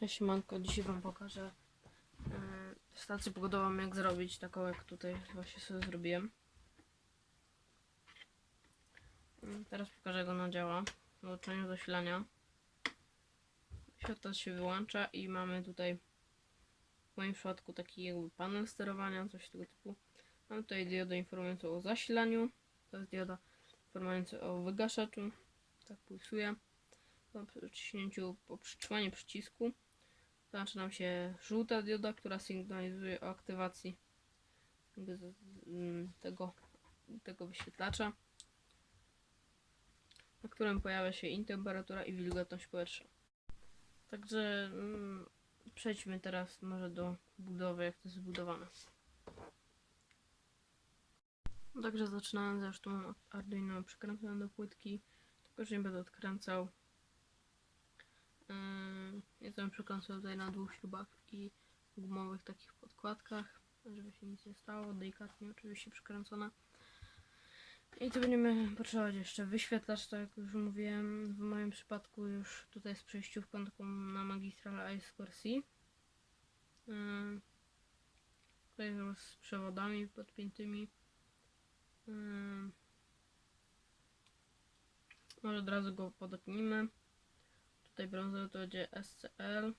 Cześć Siemanko, dzisiaj wam pokażę yy, stację pogodową jak zrobić, taką jak tutaj właśnie sobie zrobiłem. Yy, teraz pokażę jak ona działa. W włączeniu zasilania. Światło się wyłącza i mamy tutaj w moim przypadku taki jakby panel sterowania, coś tego typu. Mamy tutaj diodę informującą o zasilaniu. To jest dioda informująca o wygaszaczu. Tak pulsuje. Po przyciśnięciu, po przytrzymaniu przycisku zaczyna nam się żółta dioda, która sygnalizuje o aktywacji mm, tego, tego wyświetlacza, na którym pojawia się i temperatura i wilgotność powietrza. Także mm, przejdźmy teraz może do budowy, jak to jest zbudowane. Także zaczynając, tu mam Arduino przykręcone do płytki, tylko że nie będę odkręcał. Yy, Jestem przykręcony tutaj na dwóch śrubach i gumowych takich podkładkach, żeby się nic nie stało, delikatnie oczywiście przykręcona. I tu będziemy potrzebować jeszcze wyświetlacz, tak jak już mówiłem, w moim przypadku już tutaj z przejściówką taką na Magistral Ice Core C. Yy, Tutaj już z przewodami podpiętymi. Yy, Może od razu go podepnijmy. Tutaj brązowy to będzie SCL.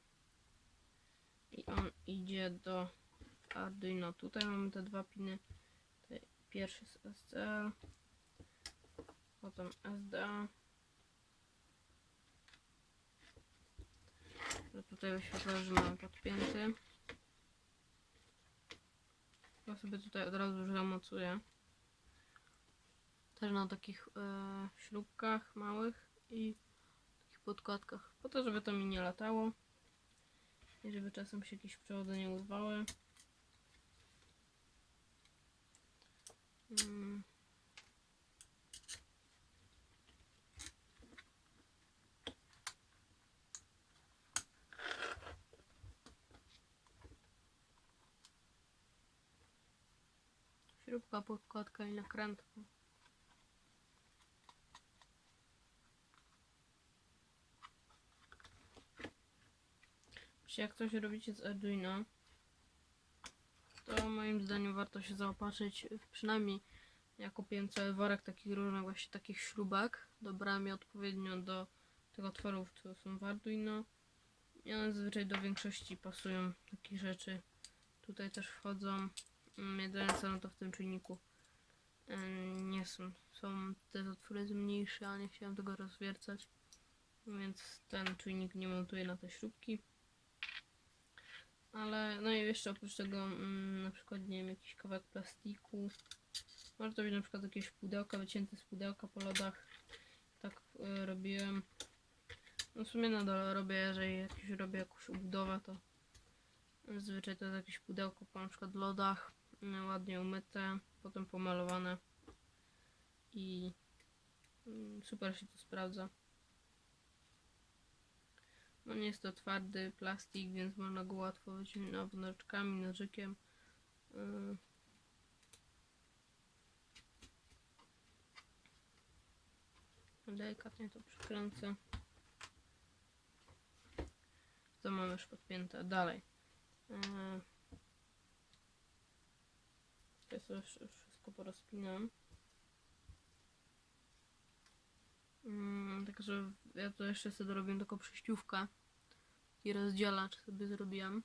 I on idzie do Arduino. Tutaj mamy te dwa piny. Tutaj pierwszy jest SCL. Potem SDA. że Tutaj wyświetla, że mamy podpięty. Ja sobie tutaj od razu już zamocuję. Też na takich e, śrubkach małych i podkładkach. Po to, żeby to mi nie latało. I żeby czasem się jakieś przewody nie urwały. Mm. Śrubka, podkładka i nakrętka. Jeśli jak coś robicie z Arduino, to moim zdaniem warto się zaopatrzyć przynajmniej ja kupiłem cały worek takich różnych właśnie takich śrubek. Dobrałem je odpowiednio do tych otworów, które są w Arduino. I one zazwyczaj do większości pasują takich rzeczy. Tutaj też wchodzą. Mm, Jedyne co no to w tym czujniku nie są. Są te otwory mniejsze, ale nie chciałem tego rozwiercać. Więc ten czujnik nie montuje na te śrubki. Ale no i jeszcze oprócz tego mm, na przykład nie wiem, jakiś kawałek plastiku. Może to być na przykład jakieś pudełka wycięte z pudełka po lodach. Tak y, robiłem. No w sumie nadal robię, jeżeli jakieś robię jakąś ubudowę, to zazwyczaj to jest jakieś pudełko po na przykład lodach, y, ładnie umyte, potem pomalowane i y, super się to sprawdza. No nie jest to twardy plastik, więc można go łatwo wyciągnąć nożyczkami, nożykiem. Yy. Delikatnie to przykręcę. To mamy już podpięte. Dalej. Yy. To jest już, już wszystko porozpinam. Mm, Także ja to jeszcze sobie dorobiłem taką przejściówkę i rozdzielacz sobie zrobiłem.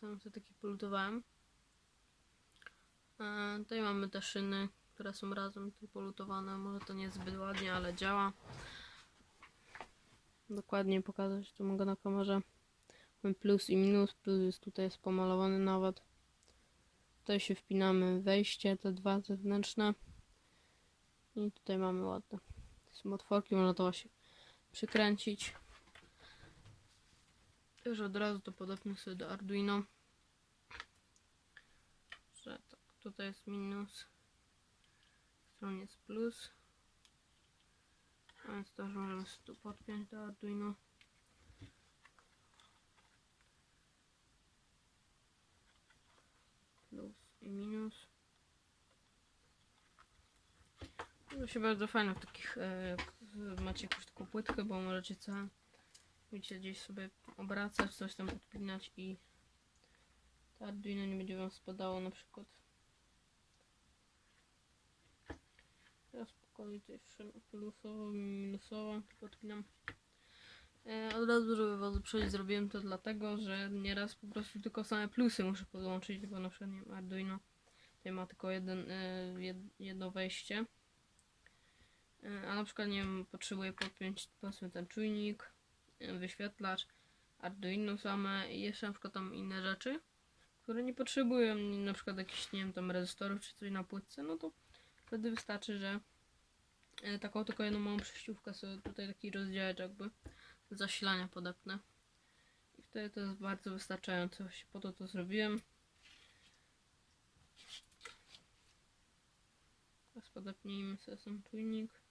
Sam sobie taki polutowałem. E, tutaj mamy te szyny, które są razem tutaj polutowane. Może to nie zbyt ładnie, ale działa. Dokładnie pokazać to mogę na kamerze. Mamy plus i minus. Plus jest tutaj jest pomalowany nawet. Tutaj się wpinamy wejście, te dwa zewnętrzne. I tutaj mamy ładne. To są otworki, można to właśnie przykręcić. Już od razu to podepnę sobie do Arduino. Że tak, tutaj jest minus. Stronie jest plus. A więc też możemy sobie tu podpiąć do Arduino. Plus i minus. Się bardzo fajne w takich e, z- macie jakąś taką płytkę, bo możecie całe, wiecie, gdzieś sobie obracać, coś tam podpinać i to Arduino nie będzie wam spadało na przykład. Spokojnie to jeszcze plusowo, minusowo podpinam. E, od razu, żeby was uprzedzić, zrobiłem to dlatego, że nieraz po prostu tylko same plusy muszę podłączyć, bo na przykład nie wiem, Arduino tutaj ma tylko jeden, e, jed- jedno wejście. E, A na przykład nie wiem, potrzebuję podpiąć powiedzmy ten czujnik, wyświetlacz, Arduino same i jeszcze na przykład tam inne rzeczy, które nie potrzebują na przykład jakichś, nie wiem, tam rezystorów czy coś na płytce, no to wtedy wystarczy, że e, taką tylko jedną małą przejściówkę sobie tutaj taki rozdziałacz jakby zasilania podepnę. I wtedy to jest bardzo wystarczające. Właśnie po to to zrobiłem. Teraz podepnijmy sobie ten czujnik.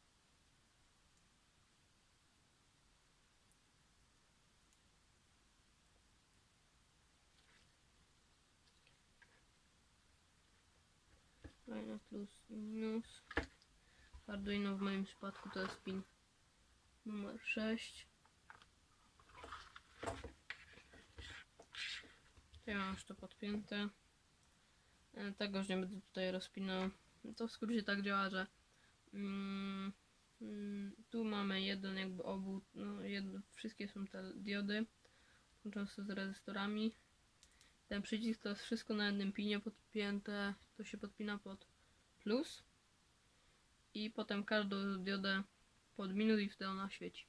Fajne plus i minus. Arduino w moim przypadku to jest pin numer 6. Ja mam już to podpięte. E, Tego już nie będę tutaj rozpinał. To w skrócie tak działa, że mm, mm, tu mamy jeden jakby obwód, no jedno, wszystkie są te diody łączące z rezystorami. Ten przycisk to jest wszystko na jednym pinie podpięte, to się podpina pod plus i potem każdą diodę pod minus i wtedy ona świeci.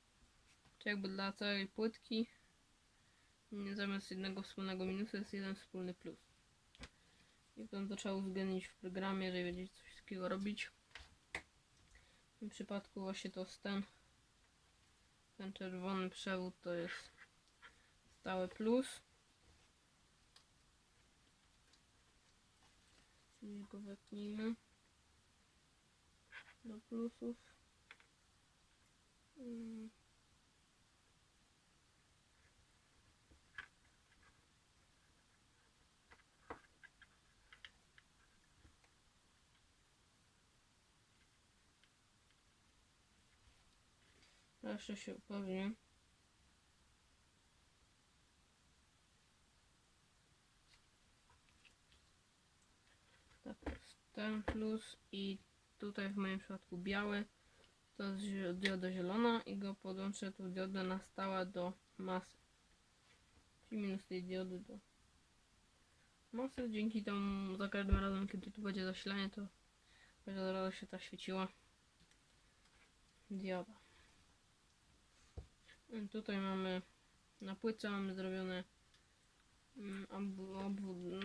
Czy jakby dla całej płytki zamiast jednego wspólnego minusu jest jeden wspólny plus. I potem to trzeba uwzględnić w programie, jeżeli będziecie coś takiego robić. W tym przypadku właśnie to jest ten, ten czerwony przewód to jest stały plus. Czyli go wepnijmy do plusów. Mm. Jeszcze się upewnię. Tak, to jest ten plus i tutaj w moim przypadku biały to jest dioda zielona i go podłączę tu diodę na stałe do masy. Czyli minus tej diody do masy. Dzięki temu za każdym razem, kiedy tu będzie zasilanie, to będzie od razu się ta świeciła dioda. I Tutaj mamy na płytce mamy zrobione mm,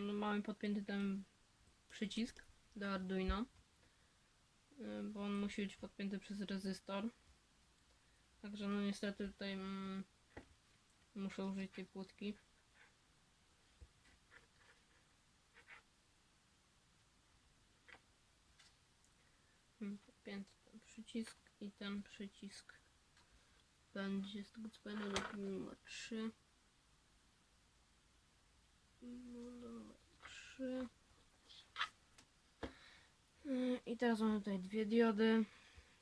no mamy podpięty ten przycisk do Arduino, y, bo on musi być podpięty przez rezystor. Także no niestety tutaj mm, muszę użyć tej płytki. Mm, Podpięty ten przycisk i ten przycisk będzie z tego co pamiętam numer 3. No, numer 3. I teraz mamy tutaj dwie diody.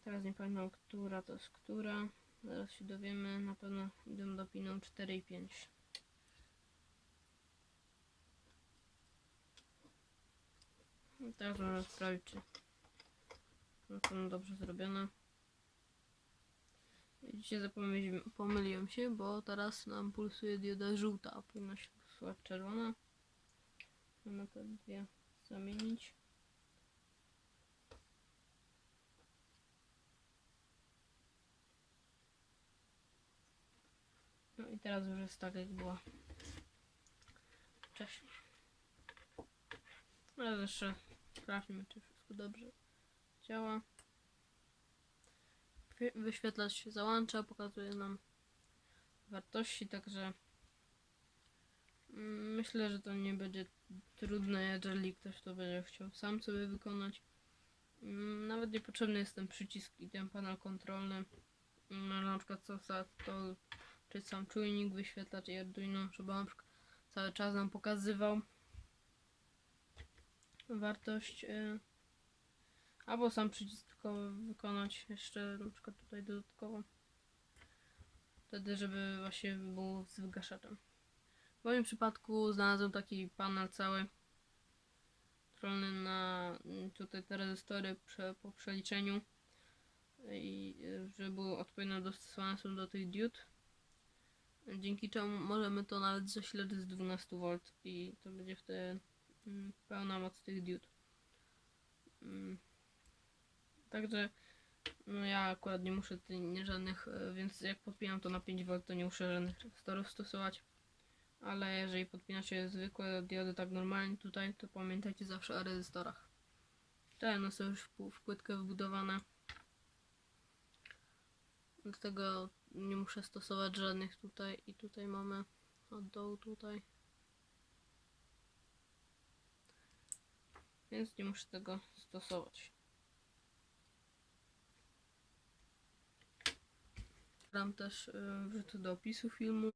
Teraz nie pamiętam, która to jest która. Zaraz się dowiemy. Na pewno idą do pinu 4 i 5. I teraz możemy sprawdzić, czy na pewno dobrze zrobione. Widzicie, zapomyliłem pomyliłem się, bo teraz nam pulsuje dioda żółta, a powinna się pulsować czerwona. Mamy te dwie zamienić. Teraz już jest tak jak była wcześniej. Ale jeszcze sprawdźmy czy wszystko dobrze działa. Wy- Wyświetlacz się załącza, pokazuje nam wartości, także mm, myślę, że to nie będzie trudne, jeżeli ktoś to będzie chciał sam sobie wykonać. Mm, Nawet niepotrzebny jest ten przycisk i ten panel kontrolny. Mm, Na przykład co za to, czy sam czujnik, wyświetlacz i Arduino, żeby przykład cały czas nam pokazywał wartość y, Albo sam przycisk wykonać jeszcze na przykład tutaj dodatkowo. Wtedy, żeby właśnie był z wygaszaczem. W moim przypadku znalazłem taki panel cały kontrolny na mm, tutaj te rezystory po przeliczeniu i y, żeby były odpowiednio dostosowane są do tych diod. Dzięki czemu możemy to nawet zasilać z 12V i to będzie wtedy mm, pełna moc tych diod. Mm. Także no ja akurat nie muszę żadnych, e, więc jak podpinam to na 5V to nie muszę żadnych rezystorów stosować. Ale jeżeli podpinacie zwykłe diody tak normalnie tutaj, to pamiętajcie zawsze o rezystorach. Te no są już w płytkę wbudowane. Dlatego nie muszę stosować żadnych tutaj i tutaj mamy od dołu tutaj. Więc nie muszę tego stosować. Dam też y, wrzuty do opisu filmu.